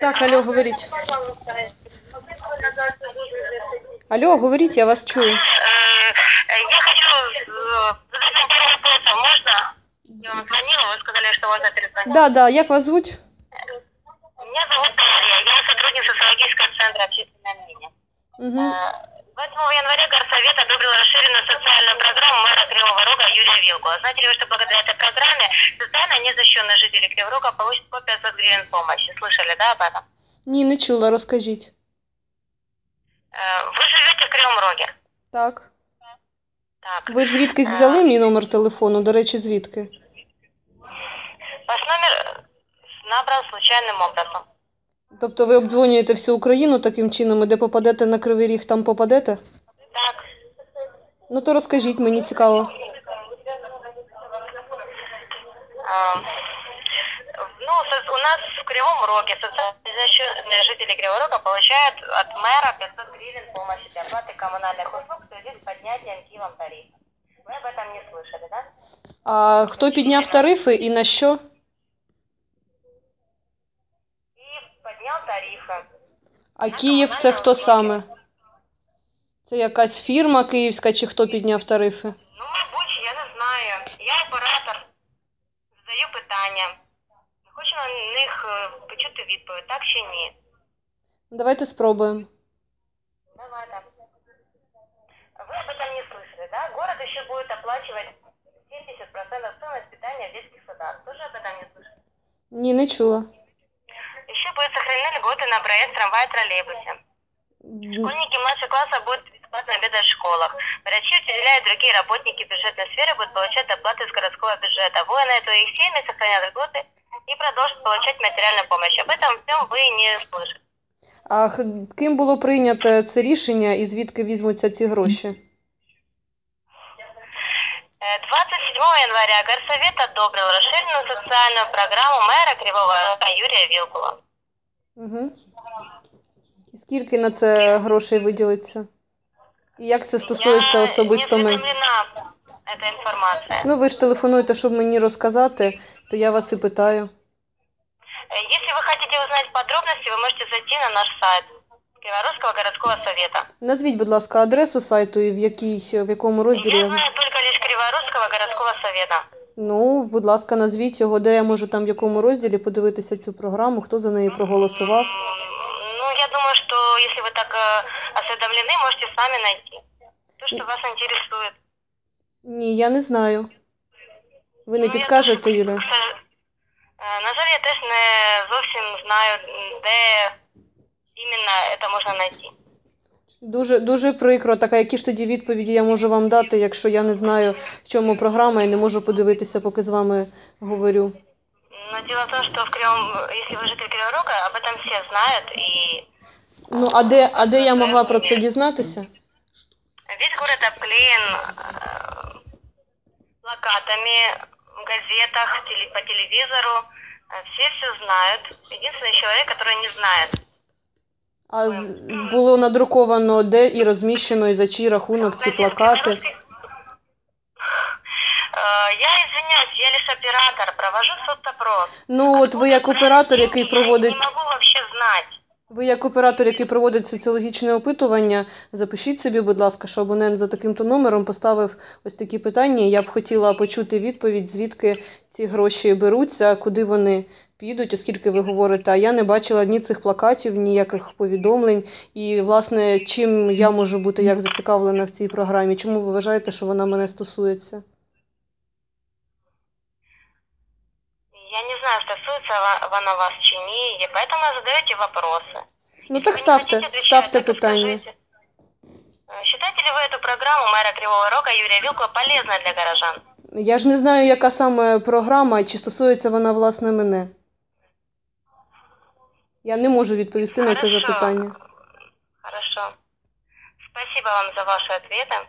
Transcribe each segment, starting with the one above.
Так, алло, говоріть. Алло, говоріть, я вас чую. Я хочу э, задать пару вопросов. Можно? Я вам звонила, вы сказали, что можно перезвонить. Да, да, як вас звуть? Меня зовут Дарья, я сотрудник социологического центра «Общественное мнение». Угу. Э, 8 января Горсовет одобрил расширенную социальную программу мэра Кривого Рога Юрия Вилку. А знаете ли вы, что благодаря этой программе социально незащищенные жители Кривого Рога получат по 500 гривен помощи? Слышали, да, об этом? Ні, не чула, розкажіть. Э, Вы живете в Кривом Роге? Так. Так. Ви ж звідкись взяли мій номер телефону? До речі, звідки? Ваш номер э, набран случайным образом. Тобто ви обдзвонюєте всю Україну таким чином, і де попадете на Кривий Ріг, там попадете? Так. Ну то розкажіть, мені цікаво. А, Ну, со- у нас в Кривом Роге социально защищенные жители Кривого Рога получают от мэра 500 гривен помощи для оплаты коммунальных услуг в связи с поднятием Киевом тарифа. Вы об этом не слышали, да? А хто підняв тарифи і на що? А Київ це хто саме? Це якась фірма київська чи хто підняв тарифи? Ну, мабуть, я не знаю. Я оператор. Задаю питання. Хочу на них е, почути відповідь, так чи ні? Давайте спробуємо. Давайте. Вы об этом не слышали, да? Город еще будет оплачивать 70% стоимость питания в детских садах. Тоже об этом не слышали? Ні, не чула. Еще будут сохранены льготы на проезд трамвая и троллейбусе. Школьники младшего класса будут бесплатно обедать в школах. Врачи, учителя и другие работники бюджетной сферы будут получать доплаты из городского бюджета. Воины и их семьи сохранят льготы и продолжат получать материальную помощь. Об этом всем вы не слышали. А х- ким було прийнято це рішення і звідки візьмуться ці гроші? Э, 27 января Горсовет одобрил расширенную социальную программу мэра Кривого Рога Юрия Вилкула. Угу. І скільки на це грошей виділиться? І як це стосується Я особисто не мене? осведомлена эта информация. Ну ви ж телефонуєте, щоб мені розказати, то я вас і питаю. Э, Если вы хотите узнать подробности, вы можете зайти на наш сайт Криворусского городского совета. Назвіть, будь ласка, адресу сайту і в якій в якому розділі. Я я- знаю только лишь Криворусского городского совета. Ну, будь ласка, назвіть його, де я можу там в якому розділі подивитися цю програму, хто за неї проголосував. М, Ну, я думаю, что если вы так э, осведомлены, можете сами найти. То, что вас интересует. Ні, я не знаю. Ви не Ну, я підкажете, теж, Юля? к сож- Е, На жаль, я теж не зовсім знаю, м, де іменно це можна знайти. Дуже дуже прикро. Так, а які ж тоді відповіді я можу вам дати, якщо я не знаю, в чому програма і не можу подивитися, поки з вами говорю. Но дело в том, что в Кривом, если вы житель Кривого Рога, об этом все знают, и Ну, а де, а де я могла про це дізнатися? весь город обклеен э, плакатами в газетах, теле- по телевизору. Э, Все все знают. Единственный человек, который не знает. А було надруковано де і розміщено, і за чий рахунок ці плакати. Э, Я извиняюсь, я лишь оператор, провожу соцопрос. Ну, от ви як оператор, який проводить. Я не могу вообще знать. Ви як оператор, який проводить соціологічне опитування, запишіть собі, будь ласка, що абонент за таким-то номером поставив ось такі питання. Я б хотіла почути відповідь, звідки ці гроші беруться, куди вони підуть, оскільки ви говорите, а я не бачила ні цих плакатів, ніяких повідомлень. І, власне, чим я можу бути як зацікавлена в цій програмі? Чому ви вважаєте, що вона мене стосується? Я не знаю, стосуется ва- вона вас чи ні, і поэтому задаете вопросы. Ну так Если вы не ставте, хотите отвечать, ставте так и питання. скажите. Э, Считаете ли вы эту программу мэра Кривого Рога Юрия Вилкова полезной для горожан? Я ж не знаю, яка саме програма, чи стосується вона власне мене. Я не можу відповісти на це Хорошо. запитання. Хорошо. Спасибо вам за ваши ответы.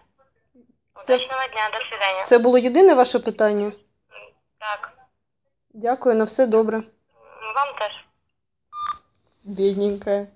Це- Удачного дня, до свидания. Це було єдине ваше питання? Так, Дякую, на все добре. вам теж. Бідненька.